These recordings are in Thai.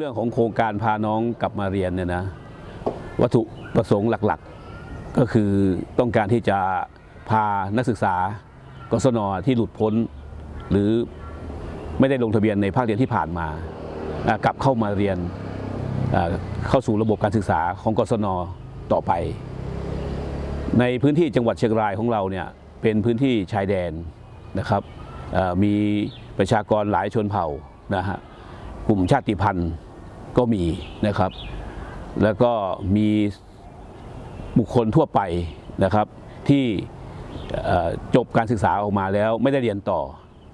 เรื่องของโครงการพาน้องกลับมาเรียนเนี่ยนะวัตถุประสงค์หลักๆ ก็คือต้องการที่จะพานักศึกษากศนที่หลุดพ้น หรือไม่ได้ลงทะเบียนในภาคเรียนที่ผ่านมากลับเข้ามาเรียนเข้าสู่ระบบการศึกษาของกศนต่อไป ในพื้นที่จังหวัดเชียงรายของเราเนี่ยเป็นพื้นที่ชายแดนนะครับมีประชากรหลายชนเผ่านะฮะกลุ่มชาติพันธุ์ ก็มีนะครับ แล้วก็มีบุคคลทั่วไปนะครับ ที่จบการศึกษาออกมาแล้วไม่ได้เรียนต่อ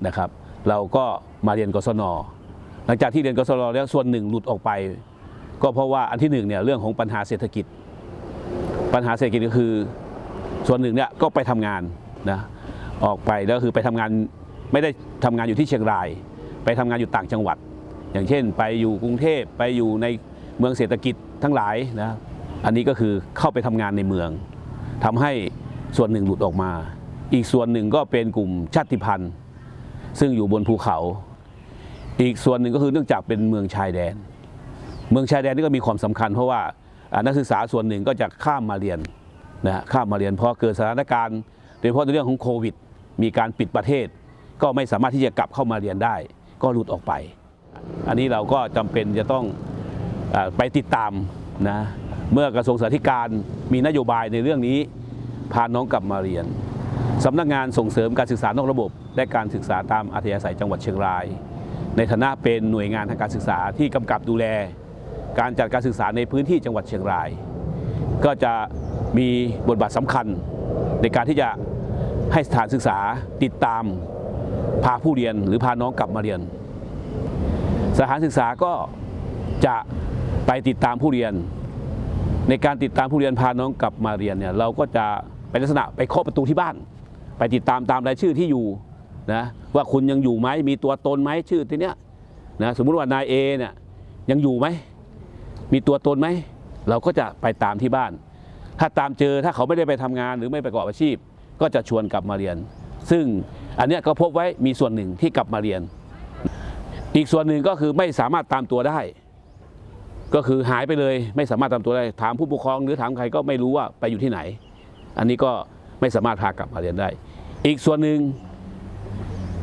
นะครับ เราก็มาเรียนกศน หลังจากที่เรียนกศนแล้วส่วนหนึ่งหลุดออกไป ก็เพราะว่าอันที่หนึ่งเนี่ยเรื่องของปัญหาเศรษฐกิจ ปัญหาเศรษฐกิจก็คือ ส่วนหนึ่งเนี่ยก็ไปทำงานนะออกไปแล้วคือไปทำงานไม่ได้ทำงานอยู่ที่เชียงราย ไปทำงานอยู่ต่างจังหวัด อย่างเช่น ไปอยู่กรุงเทพไปอยู่ในเมืองเศรษฐกิจทั้งหลายนะอันนี้ก็คือเข้าไปทำงานในเมืองทำให้ส่วนหนึ่งหลุดออกมา อีกส่วนหนึ่งก็เป็นกลุ่มชาติพันธุ์ ซึ่งอยู่บนภูเขา อีกส่วนหนึ่งก็คือเนื่องจากเป็นเมืองชายแดน เมืองชายแดนนี่ก็มีความสำคัญ เพราะว่านักศึกษาส่วนหนึ่งก็จะข้ามมาเรียนนะฮะข้ามมาเรียนเพราะเกิดสถานการณ์โดยเฉพาะในเรื่องของโควิด มีการปิดประเทศ ก็ไม่สามารถที่จะกลับเข้ามาเรียนได้ ก็หลุดออกไป อันนี้เราก็จำเป็นจะต้องอไปติดตามนะเมื่อกระทรวงสาธารณการมีนโยบายในเรื่องนี้พาน้องกลับมาเรียนสำนักงานส่งเสริมการศึกษานอกระบบ และการศึกษาตามอัธยาศัยจังหวัดเชียงราย ในฐานะเป็นหน่วยงานทางการศึกษาที่กำกับดูแล การจัดการศึกษาในพื้นที่จังหวัดเชียงราย ก็จะมีบทบาทสำคัญในการที่จะให้สถานศึกษาติดตามพาผู้เรียนหรือพาน้องกลับมาเรียน สถานศึกษาก็จะไปติดตามผู้เรียน ในการติดตามผู้เรียนพาน้องกลับมาเรียนเนี่ยเราก็จะเป็นลักษณะไปเคาะประตูที่บ้าน ไปติดตามตามรายชื่อที่อยู่นะว่าคุณยังอยู่ไหมมีตัวตนไหมชื่อที่เนี้ยนะสมมุติว่านายเอเนี่ยยังอยู่ไหมมีตัวตนไหมเราก็จะไปตามที่บ้าน ถ้าตามเจอถ้าเขาไม่ได้ไปทำงานหรือไม่ประกอบอาชีพ ก็จะชวนกลับมาเรียน ซึ่งอันเนี้ยก็พบไว้มีส่วนหนึ่งที่กลับมาเรียน อีกส่วนหนึ่งก็คือไม่สามารถตามตัวได้ ก็คือหายไปเลยไม่สามารถตามตัวได้ ถามผู้ปกครองหรือถามใครก็ไม่รู้ว่าไปอยู่ที่ไหน อันนี้ก็ไม่สามารถพากลับมาเรียนได้ อีกส่วนหนึ่ง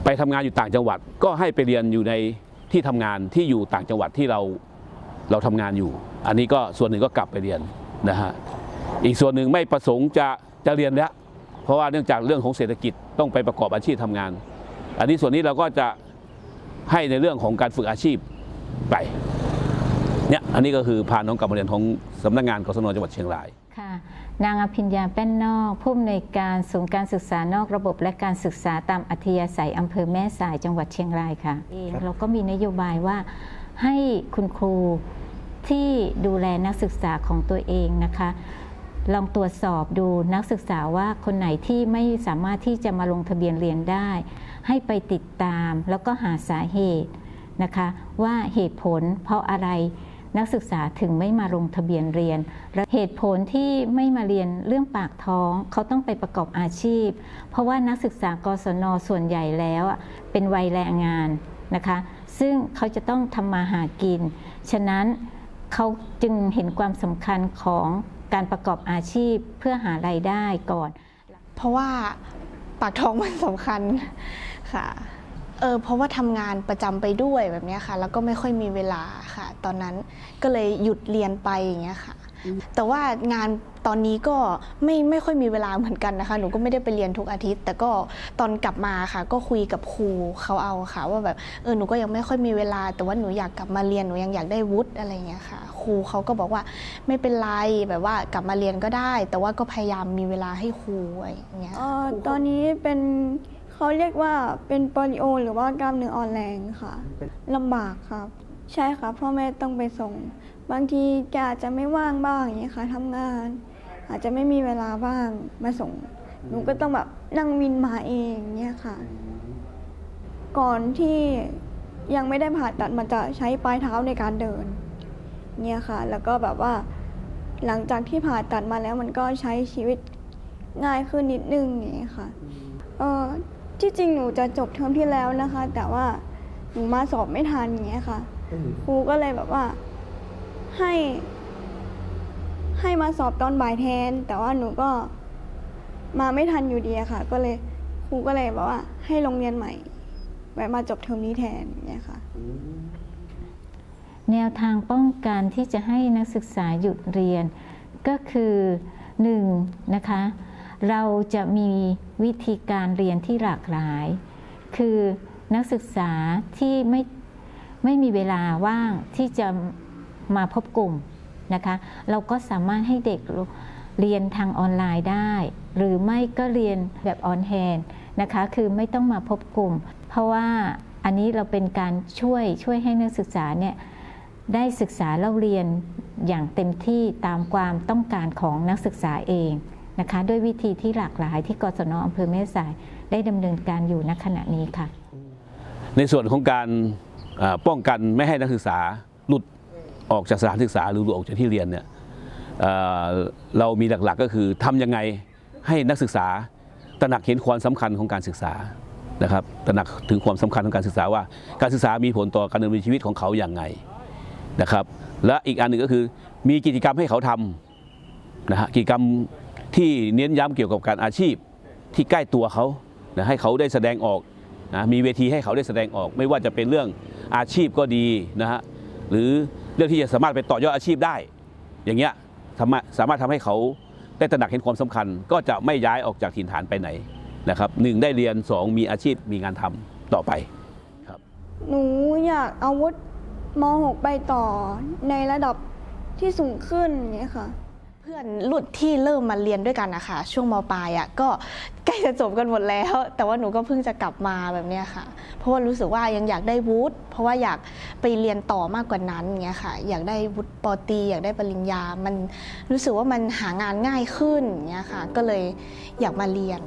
ไปทำงานอยู่ต่างจังหวัด ก็ให้ไปเรียนอยู่ในที่ทำงานที่อยู่ต่างจังหวัดที่เราเราทำงานอยู่ อันนี้ก็ส่วนหนึ่งก็กลับไปเรียนนะฮะอีกส่วนหนึ่งไม่ประสงค์จะจะเรียนแล้ว เพราะว่าเนื่องจากเรื่องของเศรษฐกิจต้องไปประกอบอาชีพทำงาน อันนี้ส่วนนี้เราก็จะ ให้ในเรื่องของการฝึกอาชีพไปเนี่ยอันนี้ก็คือพาน้องกลับมาเรียนของสำนักงานกศนจังหวัดเชียงรายค่ะนางอภิญญาแป้นนอก ผู้อำนวยการศูนย์การศึกษานอกระบบและการศึกษาตามอัธยาศัยอำเภอแม่สายจังหวัดเชียงรายค่ะเองเราก็มีนโยบายว่าให้คุณครูที่ดูแลนักศึกษาของตัวเองนะคะ ลองตรวจสอบดูนักศึกษาว่าคนไหนที่ไม่สามารถที่จะมาลงทะเบียนเรียนได้ ให้ไปติดตามแล้วก็หาสาเหตุนะคะว่าเหตุผลเพราะอะไรนักศึกษาถึงไม่มาลงทะเบียนเรียนและเหตุผลที่ไม่มาเรียนเรื่องปากท้อง เขาต้องไปประกอบอาชีพ เพราะว่านักศึกษากศนส่วนใหญ่แล้วเป็นวัยแรงงานนะคะ ซึ่งเขาจะต้องทำมาหากิน ฉะนั้นเขาจึงเห็นความสำคัญของ การประกอบอาชีพเพื่อหารายได้ก่อน เพราะว่าปากท้องมันสำคัญค่ะเออเพราะว่าทำงานประจำไปด้วยแบบนี้ค่ะ แล้วก็ไม่ค่อยมีเวลาค่ะ ตอนนั้นก็เลยหยุดเรียนไปอย่างเงี้ยค่ะ แต่ว่างานตอนนี้ก็ไม่ไม่ค่อยมีเวลาเหมือนกันนะคะ หนูก็ไม่ได้ไปเรียนทุกอาทิตย์ แต่ก็ตอนกลับมาค่ะ ก็คุยกับครูเขาเอาค่ะ ว่าแบบเออหนูก็ยังไม่ค่อยมีเวลา แต่ว่าหนูอยากกลับมาเรียนหนูยังอยากได้วุฒิอะไรอย่างเงี้ยค่ะ ครูเขาก็บอกว่าไม่เป็นไรแบบว่ากลับมาเรียนก็ได้ แต่ว่าก็พยายามมีเวลาให้ครูอะไรอย่างเงี้ยเอ่อครูก็ตอนนี้เป็นเขาเรียกว่าเป็นโปลิโอ หรือว่ากล้ามเนื้ออ่อนแรงค่ะลำบากครับ ใช่ค่ะพ่อแม่ต้องไปส่ง บางทีแกอาจจะไม่ว่างบ้างอย่างเงี้ยค่ะทำงาน อาจจะไม่มีเวลาบ้างมาส่ง หนูก็ต้องแบบนั่งวินมาเองเนี่ยค่ะ ก่อนที่ยังไม่ได้ผ่าตัดมันจะใช้ปลายเท้าในการเดินเนี่ยค่ะ แล้วก็แบบว่าหลังจากที่ผ่าตัดมาแล้วมันก็ใช้ชีวิตง่ายขึ้นนิดนึงอย่างนี้ยค่ะเออที่จริงหนูจะจบเทอมที่แล้วนะคะ แต่ว่าหนูมาสอบไม่ทันอย่างเงี้ยค่ะครูก็เลยแบบว่า ให้ ให้มาสอบตอนบ่ายแทน แต่ว่าหนูก็มาไม่ทันอยู่ดีอะค่ะ ก็เลยครูก็เลยบอกว่า ให้โรงเรียนใหม่แบบมาจบเทอมนี้แทนเงี้ยค่ะ แนวทางป้องกันที่จะให้นักศึกษาหยุดเรียน ก็คือหนึ่งนะคะ เราจะมีวิธีการเรียนที่หลากหลาย คือนักศึกษาที่ไม่ไม่มีเวลาว่างที่จะ มาพบกลุ่มนะคะ เราก็สามารถให้เด็กเรียนทางออนไลน์ได้ หรือไม่ก็เรียนแบบออนแฮนนะคะ คือไม่ต้องมาพบกลุ่ม เพราะว่าอันนี้เราเป็นการช่วยช่วยให้นักศึกษาเนี่ยได้ศึกษาเล่าเรียนอย่างเต็มที่ตามความต้องการของนักศึกษาเองนะคะ ด้วยวิธีที่หลากหลายที่กศนอำเภอแม่สายได้ดำเนินการอยู่ณขณะนี้ค่ะ ในส่วนของการป้องกันไม่ให้นักศึกษา ออกจากสถานศึกษาหรือออกจากที่เรียนเนี่ยเเรามีหลักๆก็คือทำยังไงให้นักศึกษาตระหนักเห็นความสำคัญของการศึกษานะครับตระหนักถึงความสำคัญของการศึกษาว่า การศึกษามีผลต่อการดำเนินชีวิตของเขาอย่างไงนะครับ และอีกอันหนึ่งก็คือมีกิจกรรมให้เขาทำนะฮะกิจกรรมที่เน้นย้ำเกี่ยวกับการอาชีพที่ใกล้ตัวเขานะให้เขาได้แสดงออกนะมีเวทีให้เขาได้แสดงออก ไม่ว่าจะเป็นเรื่องอาชีพก็ดีนะฮะหรือ เรื่องที่จะสามารถไปต่อยอดอาชีพได้ อย่างเงี้ยสามารถสามารถทำให้เขาได้ตระหนักเห็นความสำคัญ ก็จะไม่ย้ายออกจากถิ่นฐานไปไหนนะครับหนึ่งได้เรียนสองมีอาชีพมีงานทำต่อไปครับ หนูอยากอาวุธม .6 ไปต่อในระดับที่สูงขึ้นอย่างเงี้ยค่ะ เพื่อนรุ่นที่เริ่มมาเรียนด้วยกันนะคะช่วงมปลายอะ่ะก็ใกล้จะจบกันหมดแล้ว แต่ว่าหนูก็เพิ่งจะกลับมาแบบเนี้ยค่ะ เพราะว่ารู้สึกว่ายังอยากได้วุฒิเพราะว่าอยากไปเรียนต่อมากกว่านั้นเงี้ยค่ะ อยากได้วุฒิปตรีอยากได้ปริญญา มันรู้สึกว่ามันหางานง่ายขึ้นเงี้ยค่ะ ก็เลยอยากมาเรียน